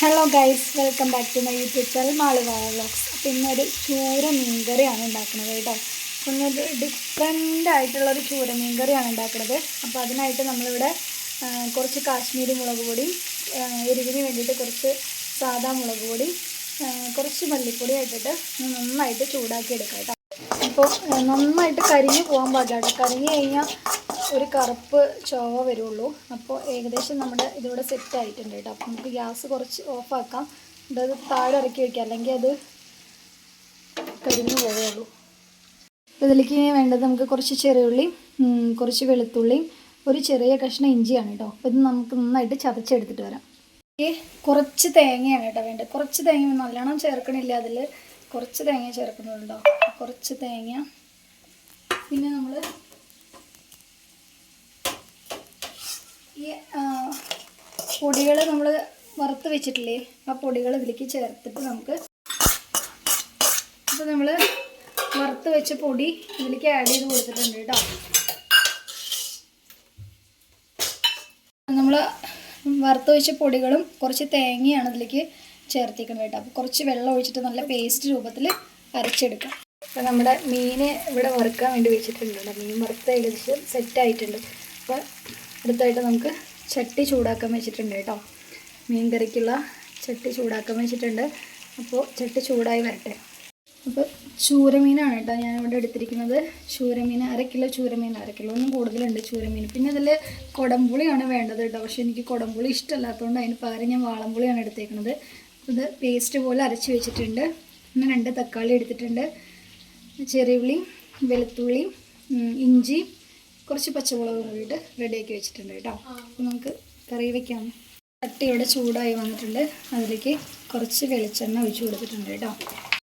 Hello guys welcome back to my YouTube channel മാളുവായ vlogs അപ്പോൾ ഇന്നൊരു ചൂര മീൻകറിയാണ് ഉണ്ടാക്കുന്നത് കേട്ടോ. ഇന്നൊരു ഡിഫറെന്റ് ആയിട്ടുള്ളൊരു ചൂര മീൻകറിയാണ് ഉണ്ടാക്കുന്നത്. അപ്പോൾ അതിനായിട്ട് നമ്മളിവിടെ കുറച്ച് കാശ്മീരി മുളക് പൊടി എരിവിന് വേണ്ടിയിട്ട് കുറച്ച് സാദാ മുളക് പൊടി കുറച്ച് മല്ലിപ്പൊടി ഇട്ടിട്ട് നന്നായിട്ട് ചൂടാക്കി എടുക്കാം കേട്ടോ. അപ്പോൾ നന്നായിട്ട് കരിഞ്ഞ് പോകാൻ പാടില്ല കേട്ടോ. കരിഞ്ഞ് കഴിഞ്ഞാൽ ഒരു കറുപ്പ് ചോവ വരുള്ളൂ. അപ്പോൾ ഏകദേശം നമ്മുടെ ഇതിവിടെ സെറ്റ് ആയിട്ടുണ്ട് കേട്ടോ. അപ്പോൾ നമുക്ക് ഗ്യാസ് കുറച്ച് ഓഫാക്കാം അത് താഴെ ഇറക്കി വയ്ക്കാം അല്ലെങ്കിൽ അത് കരിഞ്ഞു പോവുള്ളൂ അപ്പോൾ ഇതിലേക്ക് വേണ്ടത് നമുക്ക് കുറച്ച് ചെറിയുള്ളി കുറച്ച് വെളുത്തുള്ളിയും ഒരു ചെറിയ കഷ്ണം ഇഞ്ചിയാണ് കേട്ടോ. അപ്പോൾ ഇത് നമുക്ക് നന്നായിട്ട് ചതച്ചെടുത്തിട്ട് വരാം. കുറച്ച് തേങ്ങയാണ് കേട്ടോ വേണ്ടത്. കുറച്ച് തേങ്ങ നല്ലോണം ചേർക്കണില്ല അതിൽ കുറച്ച് തേങ്ങ ചേർക്കുന്നുണ്ടോ കുറച്ച് തേങ്ങ. പിന്നെ നമ്മൾ ഈ പൊടികൾ നമ്മൾ വറുത്ത് വെച്ചിട്ടില്ലേ ആ പൊടികൾ ഇതിലേക്ക് ചേർത്തിട്ട് നമുക്ക് അപ്പോൾ നമ്മൾ വറുത്ത് വെച്ച പൊടി ഇതിലേക്ക് ആഡ് ചെയ്ത് കൊടുത്തിട്ടുണ്ട് കേട്ടോ. നമ്മൾ വറുത്ത് വെച്ച പൊടികളും കുറച്ച് തേങ്ങയാണ് ഇതിലേക്ക് ചേർത്തിക്കുന്നത് കേട്ടോ. അപ്പോൾ കുറച്ച് വെള്ളം ഒഴിച്ചിട്ട് നല്ല പേസ്റ്റ് രൂപത്തിൽ അരച്ചെടുക്കാം. അപ്പോൾ നമ്മുടെ മീൻ ഇവിടെ വറുക്കാൻ വേണ്ടി വെച്ചിട്ടുണ്ട്. മീൻ വറുത്ത് ഏകദേശം സെറ്റ് ആയിട്ടുണ്ട്. അപ്പോൾ അടുത്തായിട്ട് നമുക്ക് ചട്ടി ചൂടാക്കാൻ വെച്ചിട്ടുണ്ട് കേട്ടോ. മീൻ കറിക്കുള്ള ചട്ടി ചൂടാക്കാൻ വെച്ചിട്ടുണ്ട്. അപ്പോൾ ചട്ടി ചൂടായി വരട്ടെ. അപ്പോൾ ചൂരമീനാണ് കേട്ടോ ഞാനിവിടെ എടുത്തിരിക്കുന്നത്. ചൂരമീൻ അര കിലോ ചൂരമീൻ അര കിലോ ഒന്നും കൂടുതലുണ്ട് ചൂരമീൻ. പിന്നെ അതിൽ കുടംപുളിയാണ് വേണ്ടത് കേട്ടോ. പക്ഷേ എനിക്ക് കുടംപുളി ഇഷ്ടമല്ലാത്തതുകൊണ്ട് അതിന് പകരം ഞാൻ വാളംപുളിയാണ് എടുത്തേക്കുന്നത്. ഇത് പേസ്റ്റ് പോലെ അരച്ച് വെച്ചിട്ടുണ്ട്. പിന്നെ രണ്ട് തക്കാളി എടുത്തിട്ടുണ്ട്. ചെറിയുള്ളി വെളുത്തുള്ളി ഇഞ്ചി കുറച്ച് പച്ചമുളക് കൂടിയിട്ട് റെഡിയാക്കി വെച്ചിട്ടുണ്ട് കേട്ടോ. അപ്പോൾ നമുക്ക് കറി വെക്കാം. ചട്ടി ഇവിടെ ചൂടായി വന്നിട്ടുണ്ട്. അതിലേക്ക് കുറച്ച് വെളിച്ചെണ്ണ ഒഴിച്ചു കൊടുത്തിട്ടുണ്ട് കേട്ടോ.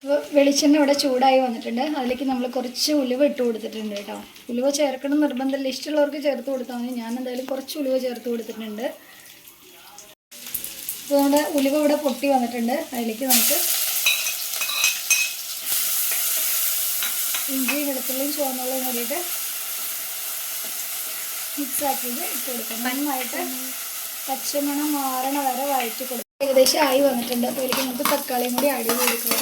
അപ്പോൾ വെളിച്ചെണ്ണ ഇവിടെ ചൂടായി വന്നിട്ടുണ്ട്. അതിലേക്ക് നമ്മൾ കുറച്ച് ഉലുവ ഇട്ട് കൊടുത്തിട്ടുണ്ട് കേട്ടോ. ഉലുവ ചേർക്കണം നിർബന്ധമില്ല. ഇഷ്ടമുള്ളവർക്ക് ചേർത്ത് കൊടുത്താൽ മതി. ഞാൻ എന്തായാലും കുറച്ച് ഉലുവ ചേർത്ത് കൊടുത്തിട്ടുണ്ട്. അപ്പോൾ നമ്മുടെ ഉലുവ ഇവിടെ പൊട്ടി വന്നിട്ടുണ്ട്. അതിലേക്ക് നമുക്ക് ഇഞ്ചി വെളുത്തുള്ളിയും ചുവന്നുള്ളിയും കൂടിയിട്ട് മിക്സ് ആക്കിയത് ഇട്ട് കൊടുക്കണം നന്നായിട്ട് പച്ചമണം മാറണ വരെ വഴറ്റി കൊടുക്കും. ഏകദേശം ആയി വന്നിട്ടുണ്ട്. അപ്പോൾ ഇതിലേക്ക് നമുക്ക് തക്കാളിയും കൂടി ആഡ് ചെയ്ത് കൊടുക്കുക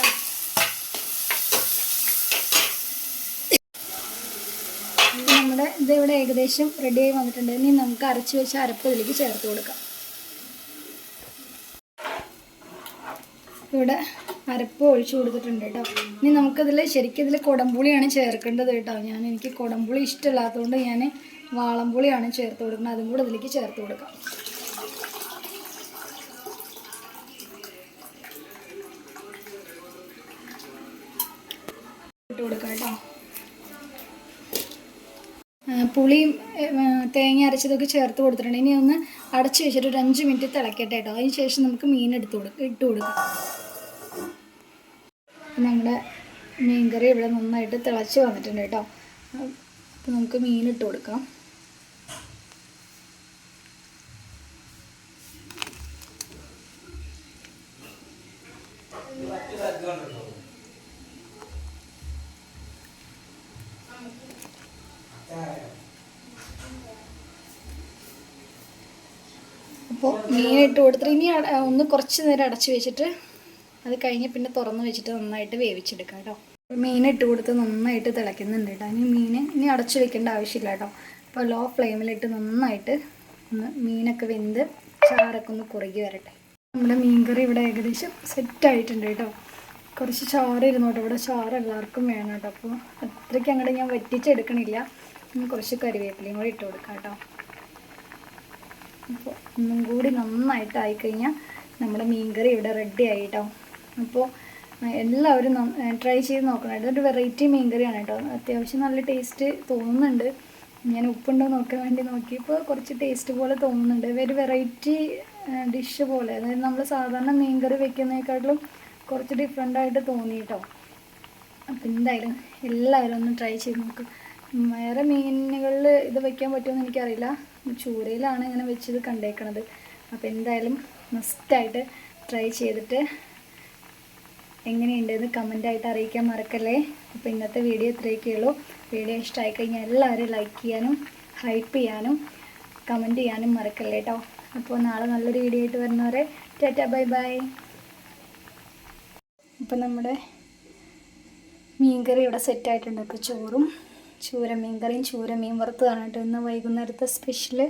നമ്മുടെ ഇത് ഇവിടെ ഏകദേശം റെഡി ആയി വന്നിട്ടുണ്ട്. ഇനി നമുക്ക് അരച്ച് വെച്ച അരപ്പ് ഇതിലേക്ക് ചേർത്ത് കൊടുക്കാം. ഇവിടെ അരപ്പ് ഒഴിച്ചു കൊടുത്തിട്ടുണ്ട് കേട്ടോ. ഇനി നമുക്കതിൽ ശരിക്കും ഇതിൽ കുടംപുളിയാണ് ചേർക്കേണ്ടത് കേട്ടോ. ഞാൻ എനിക്ക് കുടംപുളി ഇഷ്ടമില്ലാത്തതുകൊണ്ട് ഞാൻ വാളംപുളിയാണ് ചേർത്ത് കൊടുക്കുന്നത്. അതും കൂടെ ഇതിലേക്ക് ചേർത്ത് കൊടുക്കാം. ഇട്ട് കൊടുക്കാം കേട്ടോ. പുളിയും തേങ്ങ അരച്ചതൊക്കെ ചേർത്ത് കൊടുത്തിട്ടുണ്ട്. ഇനി ഒന്ന് അടച്ച് വെച്ചിട്ട് ഒരു അഞ്ച് മിനിറ്റ് തിളക്കട്ടെ കേട്ടോ. അതിന് ശേഷം നമുക്ക് മീൻ എടുത്ത് കൊടുക്കാം ഇട്ട് കൊടുക്കാം. നമ്മുടെ മീൻകറി ഇവിടെ നന്നായിട്ട് തിളച്ച് വന്നിട്ടുണ്ട് കേട്ടോ. അപ്പോൾ നമുക്ക് മീൻ ഇട്ട് കൊടുക്കാം. അപ്പോൾ മീൻ ഇട്ട് കൊടുത്തിട്ട് ഇനി ഒന്ന് കുറച്ച് നേരം അടച്ച് വെച്ചിട്ട് അത് കഴിഞ്ഞ് പിന്നെ തുറന്ന് വെച്ചിട്ട് നന്നായിട്ട് വേവിച്ചെടുക്കാം കേട്ടോ. മീൻ ഇട്ട് കൊടുത്ത് നന്നായിട്ട് തിളയ്ക്കുന്നുണ്ട് കേട്ടോ. ഇനി മീൻ ഇനി അടച്ചു വെക്കേണ്ട ആവശ്യമില്ല കേട്ടോ. അപ്പോൾ ലോ ഫ്ലെയിമിലിട്ട് നന്നായിട്ട് ഒന്ന് മീനൊക്കെ വെന്ത് ചാറൊക്കെ ഒന്ന് കുറുകി വരട്ടെ. നമ്മുടെ മീൻകറി ഇവിടെ ഏകദേശം സെറ്റ് ആയിട്ടുണ്ട് കേട്ടോ. കുറച്ച് ചാറ് ഇരുന്നോട്ടെ ഇവിടെ ചാറ് എല്ലാവർക്കും വേണം കേട്ടോ. അപ്പോൾ അത്രയ്ക്ക് അങ്ങോട്ട് ഞാൻ വറ്റിച്ചെടുക്കണില്ല. കുറച്ച് കറിവേപ്പിലയും കൂടി ഇട്ട് കൊടുക്കാം കേട്ടോ. അപ്പോൾ ഒന്നും കൂടി നന്നായിട്ട് ആയിക്കഴിഞ്ഞാൽ നമ്മുടെ മീൻകറി ഇവിടെ റെഡി ആയി കേട്ടോ. അപ്പോൾ എല്ലാവരും ട്രൈ ചെയ്ത് നോക്കണം. ഇതൊരു വെറൈറ്റി മീൻകറിയാണ് കേട്ടോ. അത്യാവശ്യം നല്ല ടേസ്റ്റ് തോന്നുന്നുണ്ട്. ഞാൻ ഉപ്പുണ്ടോ നോക്കാൻ വേണ്ടി നോക്കിയപ്പോൾ കുറച്ച് ടേസ്റ്റ് പോലെ തോന്നുന്നുണ്ട്. ഒരു വെറൈറ്റി ഡിഷ് പോലെ. അതായത് നമ്മൾ സാധാരണ മീൻകറി വെക്കുന്നതിനെക്കാട്ടിലും കുറച്ച് ഡിഫറെന്റ് ആയിട്ട് തോന്നി കേട്ടോ അപ്പം എന്തായാലും എല്ലാവരും ഒന്ന് ട്രൈ ചെയ്ത് നോക്കും. വേറെ മീനുകളിൽ ഇത് വെക്കാൻ പറ്റുമെന്ന് എനിക്കറിയില്ല. ചൂരയിലാണ് ഇങ്ങനെ വെച്ചത് കണ്ടേക്കണത്. അപ്പോൾ എന്തായാലും മസ്റ്റായിട്ട് ട്രൈ ചെയ്തിട്ട് എങ്ങനെയുണ്ടെന്ന് കമന്റായിട്ട് അറിയിക്കാൻ മറക്കല്ലേ? അപ്പോൾ ഇന്നത്തെ വീഡിയോ ഇത്രയൊക്കെ ഉള്ളൂ. വീഡിയോ ഇഷ്ടമായി കഴിഞ്ഞാൽ എല്ലാവരും ലൈക്ക് ചെയ്യാനും ഹൈപ്പ് ചെയ്യാനും കമന്റ് ചെയ്യാനും മറക്കല്ലേ കേട്ടോ അപ്പോൾ നാളെ നല്ലൊരു വീഡിയോ ആയിട്ട് വരുന്നവരെ ടാറ്റ ബൈ ബൈ അപ്പം നമ്മുടെ മീൻകറി ഇവിടെ സെറ്റായിട്ടുണ്ട് അപ്പോൾ ചോറും ചൂര മീൻകറിയും ചൂര മീൻ വറുത്തതാണ് കേട്ടോ ഇന്ന് വൈകുന്നേരത്തെ സ്പെഷ്യൽ